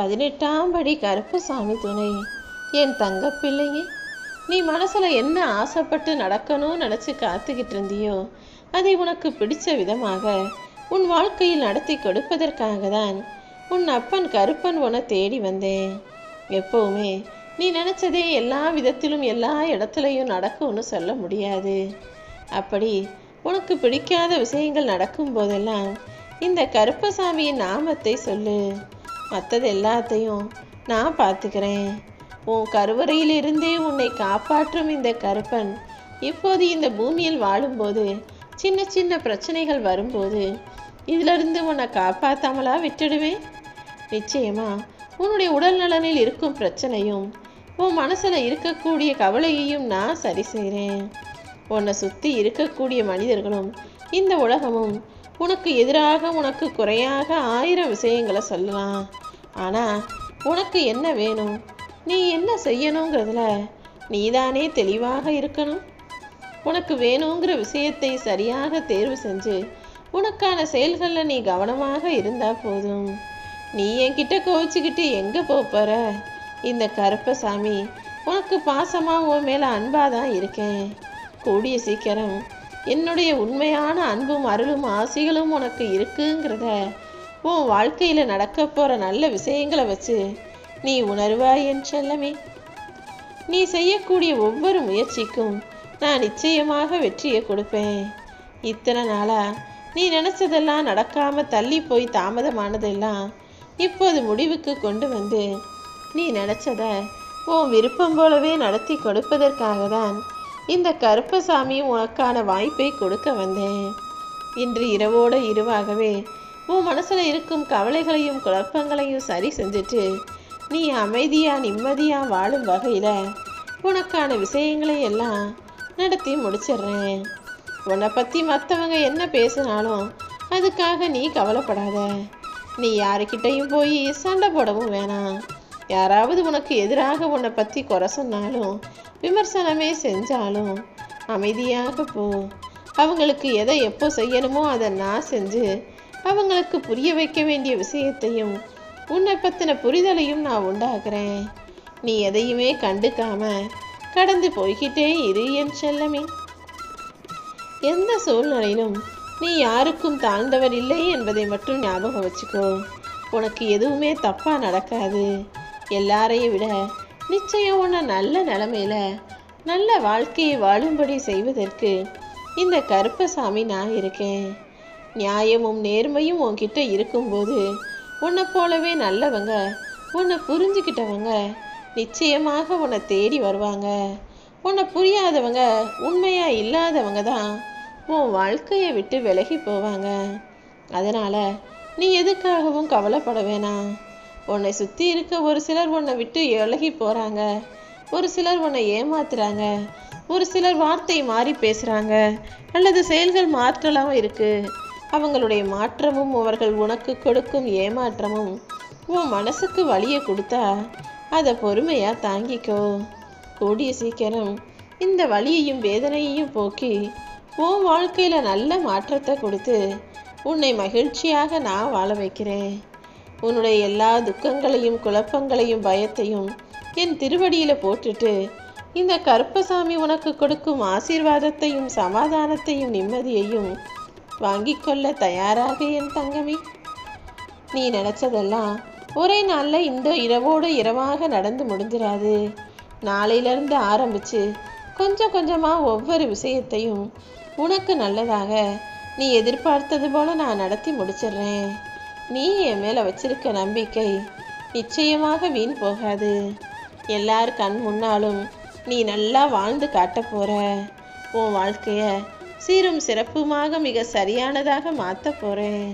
பதினெட்டாம் படி கருப்புசாமி துணை. என் தங்க பிள்ளையே நீ மனசுல என்ன ஆசைப்பட்டு நடக்கணும்னு நினைச்சு காத்துக்கிட்டு இருந்தியோ? அதை உனக்கு பிடிச்ச விதமாக உன் வாழ்க்கையில் நடத்தி கொடுப்பதற்காக தான் உன் அப்பன் கருப்பன் உன தேடி வந்தேன். எப்பவுமே நீ நினைச்சதே எல்லா விதத்திலும் எல்லா இடத்துலையும் நடக்கும்னு சொல்ல முடியாது. அப்படி உனக்கு பிடிக்காத விஷயங்கள் நடக்கும் போதெல்லாம் இந்த கருப்பசாமியின் நாமத்தை சொல்லு. மற்றது எல்லாத்தையும் நான் பார்த்துக்கிறேன். உன் கருவறையிலிருந்தே உன்னை காப்பாற்றும் இந்த கருப்பன் இப்போது இந்த பூமியில் வாழும்போது சின்ன சின்ன பிரச்சனைகள் வரும்போது இதிலிருந்து உன்னை காப்பாற்றாமலா விட்டுடுவேன்? நிச்சயமா உன்னுடைய உடல் நலனில் இருக்கும் பிரச்சனையும் உன் மனசில் இருக்கக்கூடிய கவலையையும் நான் சரி செய்கிறேன் உன்னை சுற்றி இருக்கக்கூடிய மனிதர்களும் இந்த உலகமும் உனக்கு எதிராக உனக்கு குறையாக ஆயிரம் விஷயங்களை சொல்லலாம். ஆனால் உனக்கு என்ன வேணும்? நீ என்ன செய்யணுங்கிறதுல நீதானே தெளிவாக இருக்கணும். உனக்கு வேணுங்கிற விஷயத்தை சரியாக தேர்வு செஞ்சு உனக்கான செயல்களில் நீ கவனமாக இருந்தால் போதும். நீ என்கிட்ட கோவிச்சுக்கிட்டு எங்கே போகிற இந்த கருப்பசாமி உனக்கு பாசமாக உன் மேலே அன்பாக தான் இருக்கேன். கூடிய சீக்கிரம் என்னுடைய உண்மையான அன்பும் அருளும் ஆசைகளும் உனக்கு இருக்குங்கிறத உன் வாழ்க்கையில் நடக்க போகிற நல்ல விஷயங்களை வச்சு நீ உணர்வாய் என் செல்லமே. நீ செய்யக்கூடிய ஒவ்வொரு முயற்சிக்கும் நான் நிச்சயமாக வெற்றியை கொடுப்பேன். இத்தனை நாளா நீ நினச்சதெல்லாம் நடக்காம தள்ளி போய் தாமதமானதெல்லாம் இப்போது முடிவுக்கு கொண்டு வந்து நீ நினச்சத உன் விருப்பம் போலவே நடத்தி கொடுப்பதற்காக தான் இந்த கருப்பசாமி உனக்கான வாய்ப்பை கொடுக்க வந்தேன். இன்று இரவோட இரவாகவே உன் மனசில் இருக்கும் கவலைகளையும் குழப்பங்களையும் சரி செஞ்சுட்டு நீ அமைதியாக நிம்மதியாக வாழும் வகையில் உனக்கான விஷயங்களை எல்லாம் நடத்தி முடிச்சிடுறேன். உன்னை பற்றி மற்றவங்க என்ன பேசினாலும் அதுக்காக நீ கவலைப்படாத. நீ யாருக்கிட்டையும் போய் சண்டை போடவும் வேணாம். யாராவது உனக்கு எதிராக உன்னை பற்றி குறை சொன்னாலும் விமர்சனமே செஞ்சாலும் அமைதியாக போ. அவங்களுக்கு எதை எப்போ செய்யணுமோ அதை நான் செஞ்சு அவங்களுக்கு புரிய வைக்க வேண்டிய விஷயத்தையும் உன்னை பற்றின புரிதலையும் நான் உண்டாக்குறேன். நீ எதையுமே கண்டுக்காம கடந்து போய்கிட்டே இரு என் செல்லமே. எந்த சூழ்நிலையிலும் நீ யாருக்கும் தாழ்ந்தவர் இல்லை என்பதை மட்டும் ஞாபகம் வச்சுக்கோ. உனக்கு எதுவுமே தப்பாக நடக்காது. எல்லாரையும் விட நிச்சயம் உன்னை நல்ல நிலமையில நல்ல வாழ்க்கையை வாழும்படி செய்வதற்கு இந்த கருப்பசாமி நான் இருக்கேன். நியாயமும் நேர்மையும் உன்கிட்ட இருக்கும்போது உன்னை போலவே நல்லவங்க உன்னை புரிஞ்சுக்கிட்டவங்க நிச்சயமாக உன்னை தேடி வருவாங்க. உன்னை புரியாதவங்க உண்மையாக இல்லாதவங்க தான் உன் வாழ்க்கையை விட்டு விலகி போவாங்க. அதனால் நீ எதுக்காகவும் கவலைப்பட வேணாம். உன்னை சுற்றி இருக்க ஒரு சிலர் உன்னை விட்டு விலகி போகிறாங்க ஒரு சிலர் உன்னை ஏமாத்துறாங்க. ஒரு சிலர் வார்த்தை மாறி பேசுகிறாங்க அல்லது செயல்கள் மாற்றலாம் இருக்குது அவங்களுடைய மாற்றமும் அவர்கள் உனக்கு கொடுக்கும் ஏமாற்றமும் உன் மனசுக்கு வழியை கொடுத்தா அதை பொறுமையாக தாங்கிக்கோ. கூடிய சீக்கிரம் இந்த வலியையும் வேதனையையும் போக்கி உன் வாழ்க்கையில் நல்ல மாற்றத்தை கொடுத்து உன்னை மகிழ்ச்சியாக நான் வாழ வைக்கிறேன். உன்னுடைய எல்லா துக்கங்களையும் குழப்பங்களையும் பயத்தையும் என் திருவடியில் போட்டுட்டு இந்த கருப்பசாமி உனக்கு கொடுக்கும் ஆசீர்வாதத்தையும் சமாதானத்தையும் நிம்மதியையும் வாங்கிக் கொள்ள தயாராக என் தங்கமே. நீ நினச்சதெல்லாம் ஒரே நாளில் இந்த இரவோடு இரவாக நடந்து முடிஞ்சிடாது நாளையிலிருந்து ஆரம்பித்து கொஞ்சம் கொஞ்சமாக ஒவ்வொரு விஷயத்தையும் உனக்கு நல்லதாக நீ எதிர்பார்த்தது போல நான் நடத்தி முடிச்சிடுறேன் நீ என் மேலே வச்சிருக்க நம்பிக்கை நிச்சயமாக வீண் போகாது. எல்லார் கண் முன்னாலும் நீ நல்லா வாழ்ந்து காட்டப் போகிற உன் வாழ்க்கையை சீரும் சிறப்புமாக மிக சரியானதாக மாற்ற போகிறேன்